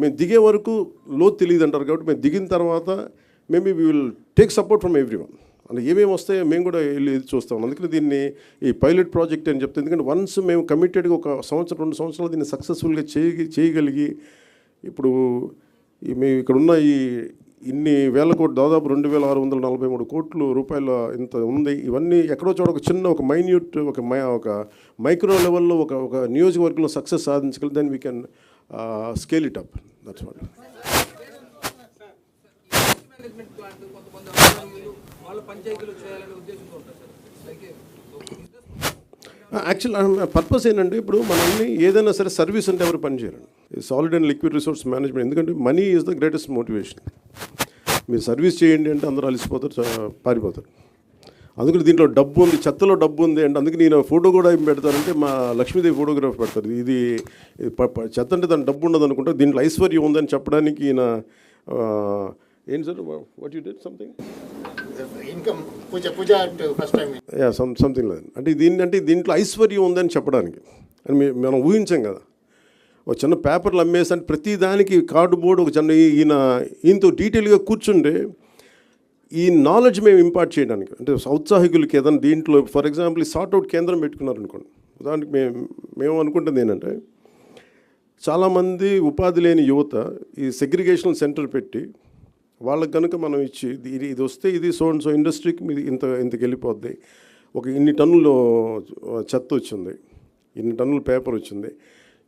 మేము దిగే వరకు లోతు తెలియదు అంటారు కాబట్టి మేము దిగిన తర్వాత maybe we will take support from everyone అంటే ఏమేమి వస్తాయో మేము కూడా వెళ్ళి చూస్తాం. అందుకని దీన్ని ఈ పైలట్ ప్రాజెక్ట్ అని చెప్తే ఎందుకంటే వన్స్ మేము కమిటెడ్గా ఒక సంవత్సరం రెండు సంవత్సరాలు దీన్ని సక్సెస్ఫుల్గా చేయ చేయగలిగి ఇప్పుడు ఈ మేము ఇక్కడ ఉన్న ఈ ఇన్ని వేల కోట్లు దాదాపు రెండు వేల ఆరు వందల నలభై మూడు కోట్లు రూపాయల ఇంత ఉంది. ఇవన్నీ ఎక్కడో చోట ఒక చిన్న ఒక మైన్యూట్ ఒక మై ఒక మైక్రో లెవెల్లో ఒక ఒక నియోజకవర్గంలో సక్సెస్ సాధించగలి దాన్ని we can scale it up that's what actual purpose ఏంటంటే ఇప్పుడు మనల్ని ఏదైనా సరే సర్వీస్ అంటే ఎవరు పనిచేయరండి solid and liquid resource management ఎందుకంటే money is the greatest motivation మీరు సర్వీస్ చేయండి అంటే అందరూ అలసిపోతారు పారిపోతారు. అందుకని దీంట్లో డబ్బు ఉంది చెత్తలో డబ్బు ఉంది అంటే అందుకే నేను ఫోటో కూడా ఏం పెడతారంటే మా లక్ష్మీదేవి ఫోటోగ్రాఫ్ పెడతారు. ఇది చెత్త అంటే దాని డబ్బు ఉండదు అనుకుంటా. దీంట్లో ఐశ్వర్యం ఉందని చెప్పడానికి ఈయన ఏంటి sir? What you did something income puja puja first time yeah some something లేదు అంటే దీన్ని అంటే దీంట్లో ఐశ్వర్యం ఉందని చెప్పడానికి. అని మనం ఊహించాం కదా. ఒక చిన్న పేపర్లు అమ్మేసి అంటే ప్రతి దానికి కార్డు బోర్డు ఒక చిన్న ఈయన ఈయనతో డీటెయిల్గా కూర్చుంటే ఈ నాలెడ్జ్ మేము ఇంపార్ట్ చేయడానికి. అంటే ఔత్సాహికులకి ఏదైనా దీంట్లో ఫర్ ఎగ్జాంపుల్ ఈ సార్ట్అవుట్ కేంద్రం పెట్టుకున్నారు అనుకోండి ఉదాహరణకి మేము మేము అనుకుంటుంది ఏంటంటే చాలామంది ఉపాధి లేని యువత ఈ సెగ్రిగేషన్ సెంటర్ పెట్టి వాళ్ళకి కనుక మనం ఇచ్చి ఇది ఇది- ఇది వస్తే ఇది సో అండ్ సో ఇండస్ట్రీకి మీది ఇంత ఇంతకు వెళ్ళిపోద్ది. ఒక ఇన్ని టన్నులు చెత్త వచ్చింది ఇన్ని టన్నులు పేపర్ వచ్చింది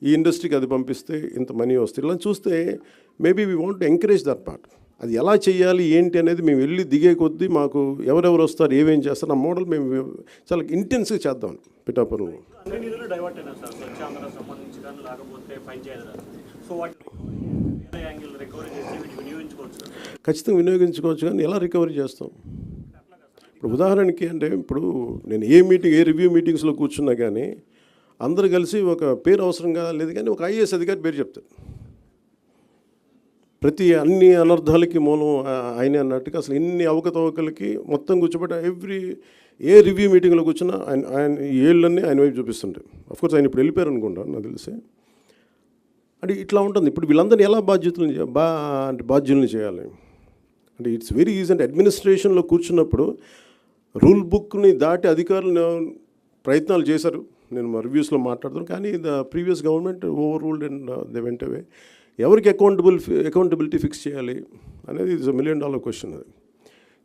ఈ ఇండస్ట్రీకి అది పంపిస్తే ఇంత మనీ వస్తుంది ఇలా చూస్తే maybe we want encourage that part అది ఎలా చేయాలి ఏంటి అనేది మేము వెళ్ళి దిగే కొద్దీ మాకు ఎవరెవరు వస్తారు ఏమేం చేస్తారు ఆ మోడల్ మేము చాలా ఇంటెన్స్గా చేద్దాం పిఠాపురంలో. ఖచ్చితంగా వినియోగించుకోవచ్చు కానీ ఎలా రికవరీ చేస్తాం? ఇప్పుడు ఉదాహరణకి అంటే ఇప్పుడు నేను ఏ మీటింగ్ ఏ రివ్యూ మీటింగ్స్లో కూర్చున్నా కానీ అందరు కలిసి ఒక పేరు అవసరంగా లేదు కానీ ఒక ఐఏఎస్ అధికారి పేరు చెప్తారు. ప్రతి అన్ని అనర్థాలకి మూలం ఆయనే అన్నట్టుగా అసలు ఇన్ని అవకతవకలకి మొత్తం కూర్చోబెట్టి ఎవ్రీ ఏ రివ్యూ మీటింగ్లో కూర్చున్నా ఆయన ఆయన ఏళ్ళన్నీ ఆయన వైపు చూపిస్తుంటాయి. అఫ్కోర్స్ ఆయన ఇప్పుడు వెళ్ళిపోయారు అనుకుంటాను నాకు తెలిసి. అంటే ఇట్లా ఉంటుంది. ఇప్పుడు వీళ్ళందరినీ ఎలా బాధ్యతలు బా అంటే బాధ్యుల్ని చేయాలి? అంటే ఇట్స్ వెరీ ఈజీ అంటే అడ్మినిస్ట్రేషన్లో కూర్చున్నప్పుడు రూల్ బుక్ని దాటి అధికారులు ప్రయత్నాలు చేశారు. నేను మా రివ్యూస్లో మాట్లాడుతాను కానీ the previous government over ruled and they went away. ఎవరికి అకౌంటబుల్ అకౌంటబిలిటీ ఫిక్స్ చేయాలి అనేది ఇట్స్ మిలియన్ డాలర్ క్వశ్చన్ అది.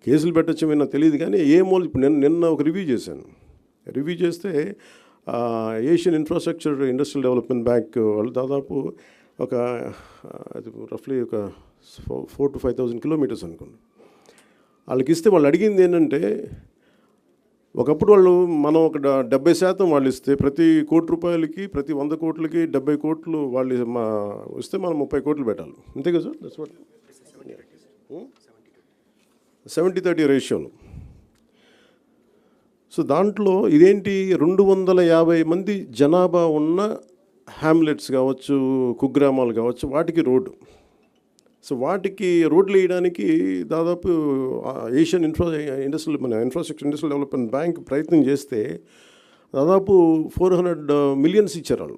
కేసులు పెట్టచ్చు నాకు తెలియదు కానీ ఏ మూల ఇప్పుడు నిన్న నిన్న ఒక రివ్యూ చేశాను. రివ్యూ చేస్తే Asian infrastructure industrial development bank వాళ్ళు దాదాపు ఒక అది రఫ్లీ ఒక four to five thousand kilometres అనుకోండి. వాళ్ళకి ఇస్తే వాళ్ళు అడిగింది ఏంటంటే ఒకప్పుడు వాళ్ళు మనం ఒక డ- డెబ్బై శాతం వాళ్ళు ఇస్తే ప్రతి కోటి రూపాయలకి ప్రతి వంద కోట్లకి డెబ్బై కోట్లు వాళ్ళు మా ఇస్తే మనం ముప్పై కోట్లు పెట్టాలి. అంతే కదా sir? That's what seventy thirty రేషియోలో సో దాంట్లో ఇదేంటి? రెండు వందల యాభై మంది జనాభా ఉన్న హ్యామ్లెట్స్ కావచ్చు కుగ్రామాలు కావచ్చు వాటికి రోడ్డు. సో వాటికి రోడ్లు వేయడానికి దాదాపు ఏషియన్ ఇన్ఫ్రా ఇండస్ట్రియల్ మన ఇన్ఫ్రాస్ట్రక్చర్ ఇండస్ట్రియల్ డెవలప్మెంట్ బ్యాంక్ ప్రయత్నం చేస్తే దాదాపు ఫోర్ హండ్రెడ్ మిలియన్స్ ఇచ్చారు వాళ్ళు.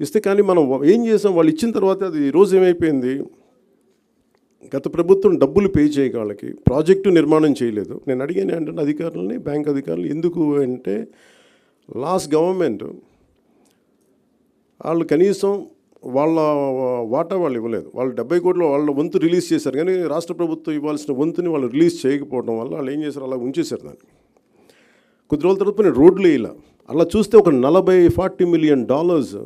ఇస్తే కానీ మనం ఏం చేసాం? వాళ్ళు ఇచ్చిన తర్వాత అది రోజు ఏమైపోయింది? గత ప్రభుత్వం డబ్బులు పే చేయక వాళ్ళకి ప్రాజెక్టు నిర్మాణం చేయలేదు. నేను అడిగాను ఏంటంటే అధికారులని బ్యాంక్ అధికారులు ఎందుకు అంటే లాస్ట్ గవర్నమెంట్ వాళ్ళు కనీసం వాళ్ళ వాటా వాళ్ళు ఇవ్వలేదు. వాళ్ళు డెబ్బై కోట్లు వాళ్ళ వంతు రిలీజ్ చేశారు. కానీ రాష్ట్ర ప్రభుత్వం ఇవ్వాల్సిన వంతుని వాళ్ళు రిలీజ్ చేయకపోవడం వల్ల వాళ్ళు ఏం చేశారు? అలా ఉంచేశారు దాన్ని. కొద్ది రోజుల తర్వాత నేను రోడ్లు ఇలా అలా చూస్తే ఒక నలభై ఫార్టీ మిలియన్ డాలర్స్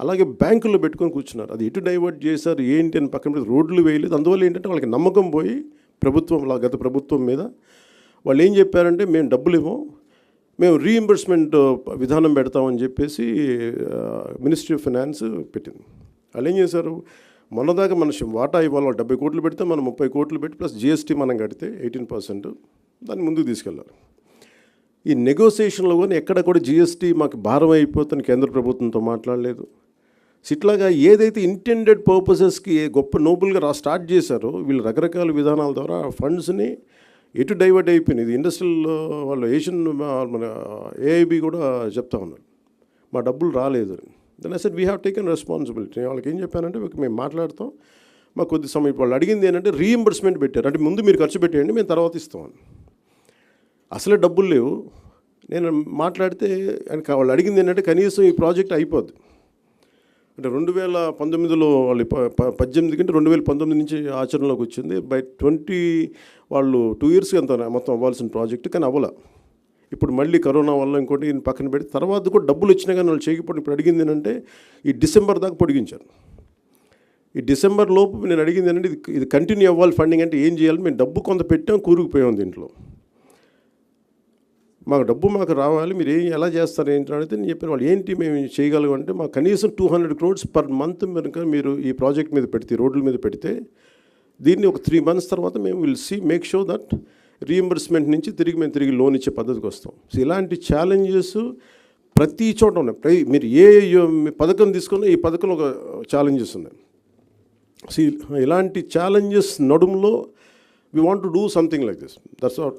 అలాగే బ్యాంకుల్లో పెట్టుకొని కూర్చున్నారు. అది ఎటు డైవర్ట్ చేశారు? ఏంటి అని పక్కన పెట్టి రోడ్లు వేయలేదు. అందువల్ల ఏంటంటే వాళ్ళకి నమ్మకం పోయి ప్రభుత్వం గత ప్రభుత్వం మీద వాళ్ళు ఏం చెప్పారంటే మేము డబ్బులు ఇవ్వం. మేము రీఇంబర్స్మెంట్ విధానం పెడతామని చెప్పేసి మినిస్ట్రీ ఆఫ్ ఫినాన్స్ పెట్టింది. వాళ్ళు ఏం చేశారు? మొన్నదాకా మన వాటా ఇవ్వాలి డెబ్బై కోట్లు పెడితే మనం ముప్పై కోట్లు పెట్టి ప్లస్ జిఎస్టీ మనం కడితే ఎయిటీన్ పర్సెంట్. దాన్ని ముందుకు తీసుకెళ్ళాలి ఈ నెగోసియేషన్లో కానీ ఎక్కడ కూడా జిఎస్టీ మాకు భారం అయిపోతుంది కేంద్ర ప్రభుత్వంతో మాట్లాడలేదు. ఇట్లాగా ఏదైతే ఇంటెండెడ్ పర్పసెస్కి గొప్ప నోబుల్గా రా స్టార్ట్ చేశారో వీళ్ళు రకరకాల విధానాల ద్వారా ఫండ్స్ని ఎటు డైవర్ట్ అయిపోయింది? ఇది ఇండస్ట్రియల్ వాళ్ళు ఏషియన్ మన ఏఐబి కూడా చెప్తా ఉన్నారు. మా డబ్బులు రాలేదు then I said we have taken responsibility వాళ్ళకి ఏం చెప్పానంటే మేము మాట్లాడతాం. మాకు కొద్ది సమయం వాళ్ళు అడిగింది ఏంటంటే రీఎంబర్స్మెంట్ పెట్టారు. అంటే ముందు మీరు ఖర్చు పెట్టేయండి మేము తర్వాత ఇస్తామని అసలే డబ్బులు లేవు. నేను మాట్లాడితే వాళ్ళు అడిగింది ఏంటంటే కనీసం ఈ ప్రాజెక్ట్ అయిపోద్ది. అంటే రెండు వేల పంతొమ్మిదిలో వాళ్ళు ప- పద్దెనిమిది కంటే రెండు వేల పంతొమ్మిది నుంచి ఆచరణలోకి వచ్చింది. బై ట్వంటీ వాళ్ళు టూ ఇయర్స్ అంత మొత్తం అవ్వాల్సిన ప్రాజెక్ట్ కానీ అవ్వలే. ఇప్పుడు మళ్ళీ కరోనా వల్ల ఇంకోటి పక్కన పెట్టి తర్వాత కూడా డబ్బులు వచ్చినా కానీ వాళ్ళు చేయకపోవడం ఇప్పుడు అడిగింది ఏంటంటే ఈ డిసెంబర్ దాకా పొడిగించారు. ఈ డిసెంబర్ లోపు నేను అడిగింది ఏంటంటే ఇది ఇది కంటిన్యూ అవ్వాలి ఫండింగ్ అంటే ఏం చేయాలి మేము డబ్బు కొంత పెట్టాం కూరుకుపోయాం దీంట్లో. మాకు డబ్బు మాకు రావాలి మీరు ఏం ఎలా చేస్తారు ఏంటి అడిగితే నేను చెప్పిన వాళ్ళు ఏంటి మేము చేయగలం అంటే మాకు కనీసం two hundred crores per month కనుక మీరు ఈ ప్రాజెక్ట్ మీద పెడితే రోడ్ల మీద పెడితే దీన్ని ఒక త్రీ మంత్స్ తర్వాత మేము will see make sure that reimbursement నుంచి తిరిగి మేము తిరిగి లోన్ ఇచ్చే పద్ధతికి వస్తాం. సో ఇలాంటి ఛాలెంజెస్ ప్రతి చోట ఉన్నాయి. ప్రై మీరు ఏ పథకం తీసుకున్నా ఈ పథకంలో ఒక ఛాలెంజెస్ ఉన్నాయి. సో ఇలాంటి challenges నడుములో we want to do something like this that's what